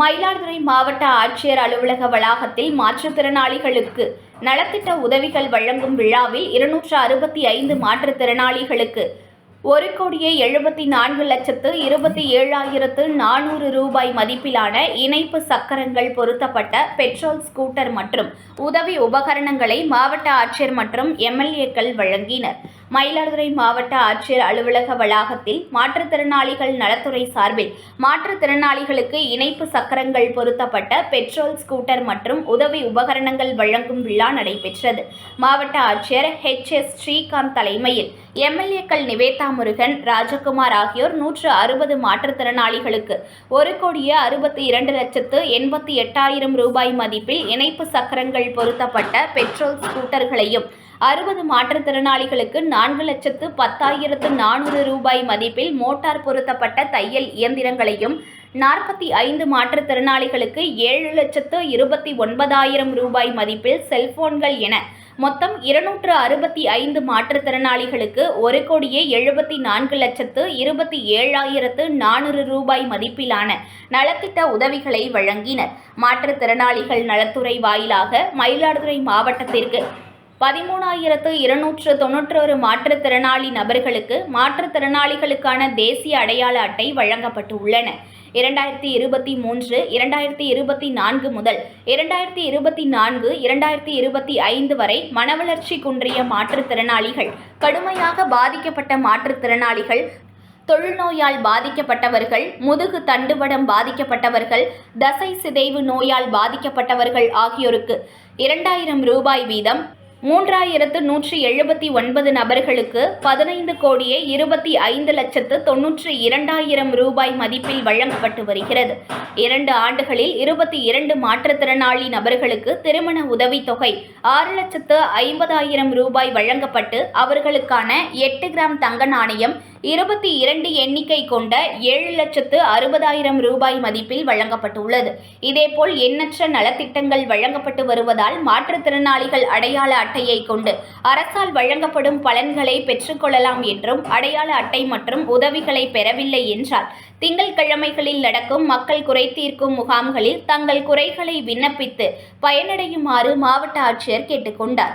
மயிலாடுதுறை மாவட்ட ஆட்சியர் அலுவலக வளாகத்தில் மாற்றுத்திறனாளிகளுக்கு நலத்திட்ட உதவிகள் வழங்கும் விழாவில் இருநூற்று அறுபத்தி ஐந்து மாற்றுத்திறனாளிகளுக்கு ஒரு கோடியே எழுபத்தி நான்கு லட்சத்து இருபத்தி ஏழாயிரத்து நானூறு ரூபாய் மதிப்பிலான இணைப்பு சக்கரங்கள் பொருத்தப்பட்ட பெட்ரோல் ஸ்கூட்டர் மற்றும் உதவி உபகரணங்களை மாவட்ட ஆட்சியர் மற்றும் எம்எல்ஏக்கள் வழங்கினர். மயிலாடுதுறை மாவட்ட ஆட்சியர் அலுவலக வளாகத்தில் மாற்றுத்திறனாளிகள் நலத்துறை சார்பில் மாற்றுத்திறனாளிகளுக்கு இணைப்பு சக்கரங்கள் பொருத்தப்பட்ட பெட்ரோல் ஸ்கூட்டர் மற்றும் உதவி உபகரணங்கள் வழங்கும் விழா நடைபெற்றது. மாவட்ட ஆட்சியர் ஹெச் எஸ். ஸ்ரீகாந்த் தலைமையில் எம்எல்ஏக்கள் நிவேதா முருகன் ராஜகுமார் ஆகியோர் நூற்று அறுபது மாற்றுத்திறனாளிகளுக்கு ஒரு கோடியே அறுபத்தி இரண்டு லட்சத்து எண்பத்தி எட்டாயிரம் ரூபாய் மதிப்பில் இணைப்பு சக்கரங்கள் பொருத்தப்பட்ட பெட்ரோல் ஸ்கூட்டர்களையும் அறுபது மாற்றுத்திறனாளிகளுக்கு நான்கு லட்சத்து பத்தாயிரத்து நானூறு ரூபாய் மதிப்பில் மோட்டார் பொருத்தப்பட்ட தையல் இயந்திரங்களையும் நாற்பத்தி ஐந்து மாற்றுத்திறனாளிகளுக்கு ஏழு லட்சத்து இருபத்தி ஒன்பதாயிரம் ரூபாய் மதிப்பில் செல்போன்கள் என மொத்தம் இருநூற்று அறுபத்தி ஐந்து மாற்றுத்திறனாளிகளுக்கு ஒரு கோடியே எழுபத்தி நான்கு லட்சத்து இருபத்தி ஏழாயிரத்து நானூறு ரூபாய் மதிப்பிலான நலத்திட்ட உதவிகளை வழங்கினர். மாற்றுத்திறனாளிகள் நலத்துறை வாயிலாக மயிலாடுதுறை மாவட்டத்திற்கு பதிமூணாயிரத்து இருநூற்று தொன்னூற்றொரு மாற்றுத்திறனாளி நபர்களுக்கு மாற்றுத்திறனாளிகளுக்கான தேசிய அடையாள அட்டை வழங்கப்பட்டு உள்ளன இரண்டாயிரத்தி இருபத்தி மூன்று இரண்டாயிரத்தி இருபத்தி நான்கு முதல் இரண்டாயிரத்தி இருபத்தி நான்கு இரண்டாயிரத்தி இருபத்தி ஐந்து வரை மனவளர்ச்சி குன்றிய மாற்றுத்திறனாளிகள் கடுமையாக பாதிக்கப்பட்ட மாற்றுத்திறனாளிகள் தொழுநோயால் பாதிக்கப்பட்டவர்கள் முதுகு தண்டுவடம் பாதிக்கப்பட்டவர்கள் தசை சிதைவு நோயால் பாதிக்கப்பட்டவர்கள் ஆகியோருக்கு இரண்டாயிரம் ரூபாய் வீதம் மூன்றாயிரத்து நூற்றி எழுபத்தி ஒன்பது நபர்களுக்கு பதினைந்து கோடியே இருபத்தி ஐந்து லட்சத்து தொன்னூற்றி இரண்டாயிரம் ரூபாய் மதிப்பில் வழங்கப்பட்டு வருகிறது. இரண்டு ஆண்டுகளில் இருபத்தி இரண்டு மாற்றுத்திறனாளி நபர்களுக்கு திருமண உதவித்தொகை ஆறு லட்சத்து ஐம்பதாயிரம் ரூபாய் வழங்கப்பட்டு அவர்களுக்கான எட்டு கிராம் தங்க நாணயம் இருபத்தி இரண்டு எண்ணிக்கை கொண்ட ஏழு லட்சத்து அறுபதாயிரம் ரூபாய் மதிப்பில் வழங்கப்பட்டுள்ளது. இதேபோல் எண்ணற்ற நலத்திட்டங்கள் வழங்கப்பட்டு வருவதால் மாற்றுத்திறனாளிகள் அடையாள அட்டையை கொண்டு அரசால் வழங்கப்படும் பலன்களை பெற்றுக்கொள்ளலாம் என்றும் அடையாள அட்டை மற்றும் உதவிகளை பெறவில்லை என்றால் திங்கட்கிழமைகளில் நடக்கும் மக்கள் குறை தீர்க்கும் முகாம்களில் தங்கள் குறைகளை விண்ணப்பித்து பயனடையுமாறு மாவட்ட ஆட்சியர் கேட்டுக்கொண்டார்.